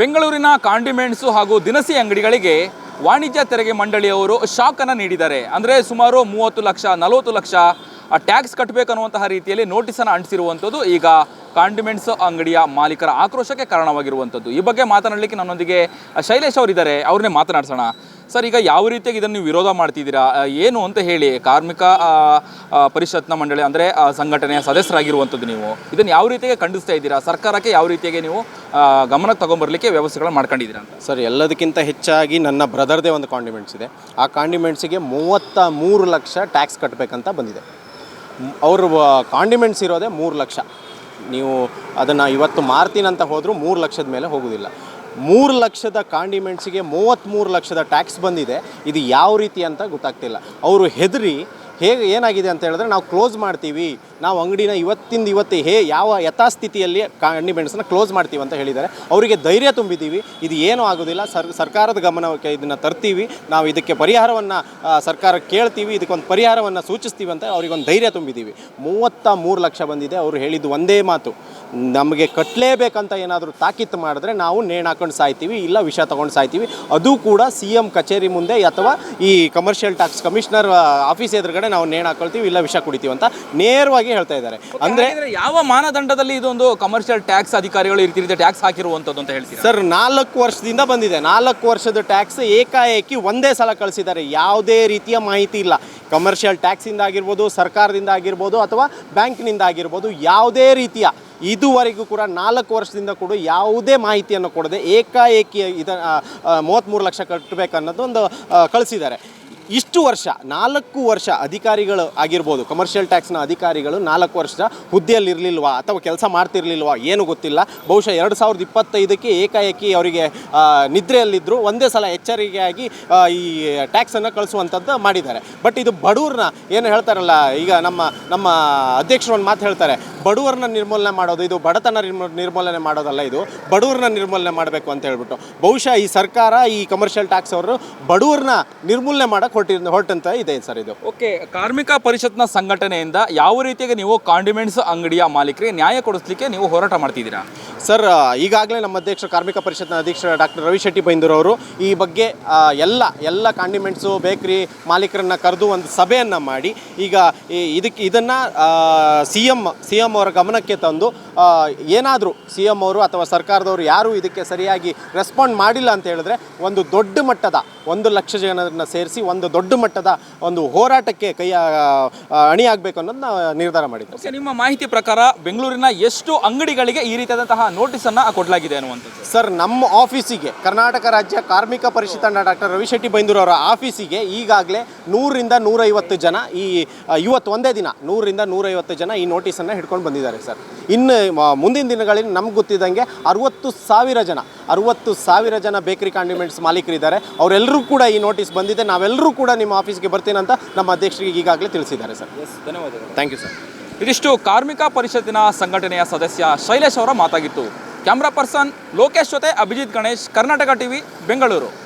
ಬೆಂಗಳೂರಿನ ಕಾಂಡಿಮೆಂಟ್ಸು ಹಾಗೂ ದಿನಸಿ ಅಂಗಡಿಗಳಿಗೆ ವಾಣಿಜ್ಯ ತೆರಿಗೆ ಮಂಡಳಿಯವರು ಶಾಕ್ ಅನ್ನು ನೀಡಿದ್ದಾರೆ. ಅಂದರೆ ಸುಮಾರು ಮೂವತ್ತು ಲಕ್ಷ, ನಲವತ್ತು ಲಕ್ಷ ಟ್ಯಾಕ್ಸ್ ಕಟ್ಟಬೇಕನ್ನುವಂತಹ ರೀತಿಯಲ್ಲಿ ನೋಟಿಸನ್ನು ಅಂಟಿಸಿರುವಂಥದ್ದು ಈಗ ಕಾಂಡಿಮೆಂಟ್ಸ್ ಅಂಗಡಿಯ ಮಾಲೀಕರ ಆಕ್ರೋಶಕ್ಕೆ ಕಾರಣವಾಗಿರುವಂಥದ್ದು. ಈ ಬಗ್ಗೆ ಮಾತನಾಡಲಿಕ್ಕೆ ನನ್ನೊಂದಿಗೆ ಶೈಲೇಶ್ ಅವರಿದ್ದಾರೆ. ಅವ್ರನ್ನೇ ಮಾತನಾಡ್ಸೋಣ. ಸರ್, ಈಗ ಯಾವ ರೀತಿಯಾಗಿ ಇದನ್ನು ನೀವು ವಿರೋಧ ಮಾಡ್ತಿದ್ದೀರಾ? ಏನು ಅಂತ ಹೇಳಿ, ಕಾರ್ಮಿಕ ಪರಿಷತ್ನ ಮಂಡಳಿ, ಅಂದರೆ ಸಂಘಟನೆಯ ಸದಸ್ಯರಾಗಿರುವಂಥದ್ದು ನೀವು, ಇದನ್ನು ಯಾವ ರೀತಿಯಾಗಿ ಖಂಡಿಸ್ತಾ ಇದ್ದೀರಾ? ಸರ್ಕಾರಕ್ಕೆ ಯಾವ ರೀತಿಯಾಗಿ ನೀವು ಗಮನ ಗಮನಕ್ಕೆ ತಗೊಂಬರ್ಲಿಕ್ಕೆ ವ್ಯವಸ್ಥೆಗಳನ್ನ ಮಾಡ್ಕೊಂಡಿದ್ದೀರಾ ಅಂತ? ಸರ್, ಎಲ್ಲದಕ್ಕಿಂತ ಹೆಚ್ಚಾಗಿ ನನ್ನ ಬ್ರದರ್ದೇ ಒಂದು ಕಾಂಡಿಮೆಂಟ್ಸ್ ಇದೆ. ಆ ಕಾಂಡಿಮೆಂಟ್ಸಿಗೆ ಮೂವತ್ತ ಮೂರು ಲಕ್ಷ ಟ್ಯಾಕ್ಸ್ ಕಟ್ಟಬೇಕಂತ ಬಂದಿದೆ. ಅವರು ಕಾಂಡಿಮೆಂಟ್ಸ್ ಇರೋದೇ ಮೂರು ಲಕ್ಷ. ನೀವು ಅದನ್ನು ಇವತ್ತು ಮಾರ್ತೀನಂತ ಹೋದರೂ ಮೂರು ಲಕ್ಷದ ಮೇಲೆ ಹೋಗೋದಿಲ್ಲ. ಮೂರು ಲಕ್ಷದ ಕಾಂಡಿಮೆಂಟ್ಸಿಗೆ ಮೂವತ್ತ್ಮೂರು ಲಕ್ಷದ ಟ್ಯಾಕ್ಸ್ ಬಂದಿದೆ. ಇದು ಯಾವ ರೀತಿ ಅಂತ ಗೊತ್ತಾಗ್ತಿಲ್ಲ. ಅವರು ಹೆದರಿ, ಹೇಗೆ ಏನಾಗಿದೆ ಅಂತ ಹೇಳಿದ್ರೆ ನಾವು ಕ್ಲೋಸ್ ಮಾಡ್ತೀವಿ. ನಾವು ಅಂಗಡಿನ ಇವತ್ತಿಂದ ಇವತ್ತು ಹೇ, ಯಾವ ಯಥಾಸ್ಥಿತಿಯಲ್ಲಿ ಕಾಂಡಿಮೆಂಟ್ಸ್ನ ಕ್ಲೋಸ್ ಮಾಡ್ತೀವಿ ಅಂತ ಹೇಳಿದ್ದಾರೆ. ಅವರಿಗೆ ಧೈರ್ಯ ತುಂಬಿದ್ದೀವಿ. ಇದು ಏನೂ ಆಗೋದಿಲ್ಲ. ಸರ್, ಸರ್ಕಾರದ ಗಮನಕ್ಕೆ ಇದನ್ನು ತರ್ತೀವಿ. ನಾವು ಇದಕ್ಕೆ ಪರಿಹಾರವನ್ನು ಸರ್ಕಾರ ಕೇಳ್ತೀವಿ. ಇದಕ್ಕೊಂದು ಪರಿಹಾರವನ್ನು ಸೂಚಿಸ್ತೀವಿ ಅಂತ ಅವ್ರಿಗೊಂದು ಧೈರ್ಯ ತುಂಬಿದ್ದೀವಿ. ಮೂವತ್ತ ಮೂರು ಲಕ್ಷ ಬಂದಿದೆ. ಅವರು ಹೇಳಿದ್ದು ಒಂದೇ ಮಾತು. ನಮಗೆ ಕಟ್ಟಲೇಬೇಕಂತ ಏನಾದರೂ ತಾಕೀತು ಮಾಡಿದ್ರೆ ನಾವು ನೇಣು ಹಾಕೊಂಡು ಸಾಯ್ತೀವಿ ಇಲ್ಲ ವಿಷ ತೊಗೊಂಡು ಸಾಯ್ತೀವಿ. ಅದು ಕೂಡ ಸಿ ಎಂ ಕಚೇರಿ ಮುಂದೆ ಅಥವಾ ಈ ಕಮರ್ಷಿಯಲ್ ಟ್ಯಾಕ್ಸ್ ಕಮಿಷನರ್ ಆಫೀಸ್ ಎದುರುಗಡೆ ನಾವು ನೇಣು ಹಾಕೊಳ್ತೀವಿ ಇಲ್ಲ ವಿಷ ಕುಡಿತೀವಿ ಅಂತ ನೇರವಾಗಿ ಹೇಳ್ತಾ ಇದ್ದಾರೆ. ಅಂದರೆ ಯಾವ ಮಾನದಂಡದಲ್ಲಿ ಇದೊಂದು ಕಮರ್ಷಿಯಲ್ ಟ್ಯಾಕ್ಸ್ ಅಧಿಕಾರಿಗಳು ರೀತಿ ಟ್ಯಾಕ್ಸ್ ಹಾಕಿರುವಂಥದ್ದು ಅಂತ ಹೇಳ್ತೀವಿ ಸರ್ ನಾಲ್ಕು ವರ್ಷದಿಂದ ಬಂದಿದೆ. ನಾಲ್ಕು ವರ್ಷದ ಟ್ಯಾಕ್ಸ್ ಏಕಾಏಕಿ ಒಂದೇ ಸಲ ಕಳಿಸಿದ್ದಾರೆ. ಯಾವುದೇ ರೀತಿಯ ಮಾಹಿತಿ ಇಲ್ಲ. ಕಮರ್ಷಿಯಲ್ ಟ್ಯಾಕ್ಸಿಂದ ಆಗಿರ್ಬೋದು ಸರ್ಕಾರದಿಂದ ಆಗಿರ್ಬೋದು ಅಥವಾ ಬ್ಯಾಂಕ್ನಿಂದ ಆಗಿರ್ಬೋದು ಯಾವುದೇ ರೀತಿಯ ಇದುವರೆಗೂ ಕೂಡ ನಾಲ್ಕು ವರ್ಷದಿಂದ ಕೂಡ ಯಾವುದೇ ಮಾಹಿತಿಯನ್ನು ಕೊಡದೆ ಏಕಾಏಕಿ ಇದ ಮೂವತ್ತ್ಮೂರು ಲಕ್ಷ ಕಟ್ಟಬೇಕನ್ನೋದು ಒಂದು ಕಳಿಸಿದ್ದಾರೆ. ಇಷ್ಟು ವರ್ಷ, ನಾಲ್ಕು ವರ್ಷ ಅಧಿಕಾರಿಗಳು ಆಗಿರ್ಬೋದು ಕಮರ್ಷಿಯಲ್ ಟ್ಯಾಕ್ಸ್ನ ಅಧಿಕಾರಿಗಳು ನಾಲ್ಕು ವರ್ಷ ಹುದ್ದೆಯಲ್ಲಿರಲಿಲ್ವಾ ಅಥವಾ ಕೆಲಸ ಮಾಡ್ತಿರ್ಲಿಲ್ವಾ ಏನು ಗೊತ್ತಿಲ್ಲ. ಬಹುಶಃ ಎರಡು ಸಾವಿರದ ಇಪ್ಪತ್ತೈದಕ್ಕೆ ಏಕಾಏಕಿ ಅವರಿಗೆ ನಿದ್ರೆಯಲ್ಲಿದ್ದರು ಒಂದೇ ಸಲ ಎಚ್ಚರಿಕೆಯಾಗಿ ಈ ಟ್ಯಾಕ್ಸನ್ನು ಕಳಿಸುವಂಥದ್ದು ಮಾಡಿದ್ದಾರೆ. ಬಟ್ ಇದು ಬಡವ್ರನ್ನ ಏನು ಹೇಳ್ತಾರಲ್ಲ, ಈಗ ನಮ್ಮ ನಮ್ಮ ಅಧ್ಯಕ್ಷರು ಒಂದು ಮಾತು ಹೇಳ್ತಾರೆ ಬಡವರನ್ನ ನಿರ್ಮೂಲನೆ ಮಾಡೋದು, ಇದು ಬಡತನ ನಿರ್ಮೂ- ನಿರ್ಮೂಲನೆ ಮಾಡೋದಲ್ಲ ಇದು ಬಡವ್ರನ್ನ ನಿರ್ಮೂಲನೆ ಮಾಡಬೇಕು ಅಂತ ಹೇಳ್ಬಿಟ್ಟು. ಬಹುಶಃ ಈ ಸರ್ಕಾರ, ಈ ಕಮರ್ಷಿಯಲ್ ಟ್ಯಾಕ್ಸ್ ಅವರು ಬಡವ್ರನ್ನ ನಿರ್ಮೂಲನೆ ಮಾಡಕ್ಕೆ ಹೊರಟಿ ಹೊರಟಂತ ಇದೆ ಸರ್ ಇದು. ಓಕೆ, ಕಾರ್ಮಿಕ ಪರಿಷತ್ನ ಸಂಘಟನೆಯಿಂದ ಯಾವ ರೀತಿಯಾಗಿ ನೀವು ಕಾಂಡಿಮೆಂಟ್ಸ್ ಅಂಗಡಿಯ ಮಾಲೀಕರಿಗೆ ನ್ಯಾಯ ಕೊಡಿಸ್ಲಿಕ್ಕೆ ನೀವು ಹೋರಾಟ ಮಾಡ್ತಿದ್ದೀರಾ? ಸರ್ ಈಗಾಗಲೇ ನಮ್ಮ ಅಧ್ಯಕ್ಷ, ಕಾರ್ಮಿಕ ಪರಿಷತ್ನ ಅಧ್ಯಕ್ಷ ಡಾಕ್ಟರ್ ರವಿಶೆಟ್ಟಿ ಬೈಂದೂರವರು ಈ ಬಗ್ಗೆ ಎಲ್ಲ ಎಲ್ಲ ಕಾಂಡಿಮೆಂಟ್ಸು ಬೇಕ್ರಿ ಮಾಲೀಕರನ್ನ ಕರೆದು ಒಂದು ಸಭೆಯನ್ನು ಮಾಡಿ, ಈಗ ಇದಕ್ಕೆ ಇದನ್ನು ಸಿ ಎಂ ಸಿ ಎಂ ಅವರ ಗಮನಕ್ಕೆ ತಂದು ಏನಾದರೂ ಸಿ ಎಂ ಅವರು ಅಥವಾ ಸರ್ಕಾರದವರು ಯಾರೂ ಇದಕ್ಕೆ ಸರಿಯಾಗಿ ರೆಸ್ಪಾಂಡ್ ಮಾಡಿಲ್ಲ ಅಂತ ಹೇಳಿದ್ರೆ, ಒಂದು ದೊಡ್ಡ ಮಟ್ಟದ, ಒಂದು ಲಕ್ಷ ಜನರನ್ನು ಸೇರಿಸಿ ಒಂದು ದೊಡ್ಡ ಮಟ್ಟದ ಒಂದು ಹೋರಾಟಕ್ಕೆ ಕೈ ಅಣಿಯಾಗಬೇಕು ಅನ್ನೋದನ್ನ ನಿರ್ಧಾರ ಮಾಡಿದ್ದೆ ನಿಮ್ಮ ಮಾಹಿತಿ ಪ್ರಕಾರ ಬೆಂಗಳೂರಿನ ಎಷ್ಟು ಅಂಗಡಿಗಳಿಗೆ ಈ ರೀತಿಯಾದಂತಹ ನೋಟಿಸನ್ನು ಕೊಡಲಾಗಿದೆ ಅನ್ನುವಂಥದ್ದು. ಸರ್ ನಮ್ಮ ಆಫೀಸಿಗೆ ಕರ್ನಾಟಕ ರಾಜ್ಯ ಕಾರ್ಮಿಕ ಪರಿಷತ್ ಡಾಕ್ಟರ್ ರವಿಶೆಟ್ಟಿ ಬೈಂದೂರು ಅವರ ಆಫೀಸಿಗೆ ಈಗಾಗಲೇ ನೂರರಿಂದ ನೂರೈವತ್ತು ಜನ ಈ ಇವತ್ತು ಒಂದೇ ದಿನ ನೂರರಿಂದ ನೂರೈವತ್ತು ಜನ ಈ ನೋಟಿಸನ್ನು ಹಿಡ್ಕೊಂಡು ಬಂದಿದ್ದಾರೆ ಸರ್. ಇನ್ನು ಮ- ಮುಂದಿನ ದಿನಗಳಲ್ಲಿ ನಮ್ಗೆ ಗೊತ್ತಿದ್ದಂಗೆ ಅರುವತ್ತು ಸಾವಿರ ಜನ ಅರುವತ್ತು ಸಾವಿರ ಜನ ಬೇಕರಿ ಕಾಂಡಿಮೆಂಟ್ಸ್ ಮಾಲೀಕರಿದ್ದಾರೆ. ಅವರೆಲ್ಲರೂ ಕೂಡ ಈ ನೋಟಿಸ್ ಬಂದಿದೆ. ನಾವೆಲ್ಲರೂ ಕೂಡ ನಿಮ್ಮ ಆಫೀಸ್ಗೆ ಬರ್ತೀನಂತ ನಮ್ಮ ಅಧ್ಯಕ್ಷರಿಗೆ ಈಗಾಗಲೇ ತಿಳಿಸಿದ್ದಾರೆ ಸರ್. ಧನ್ಯವಾದಗಳು. ಥ್ಯಾಂಕ್ ಯು ಸರ್ ಇದಿಷ್ಟು ಕಾರ್ಮಿಕ ಪರಿಷತ್ತಿನ ಸಂಘಟನೆಯ ಸದಸ್ಯ ಶೈಲೇಶ್ ಅವರ ಮಾತಾಗಿತ್ತು. ಕ್ಯಾಮ್ರಾ ಪರ್ಸನ್ ಲೋಕೇಶ್ ಜೊತೆ ಅಭಿಜಿತ್ ಗಣೇಶ್, ಕರ್ನಾಟಕ ಟಿವಿ, ಬೆಂಗಳೂರು.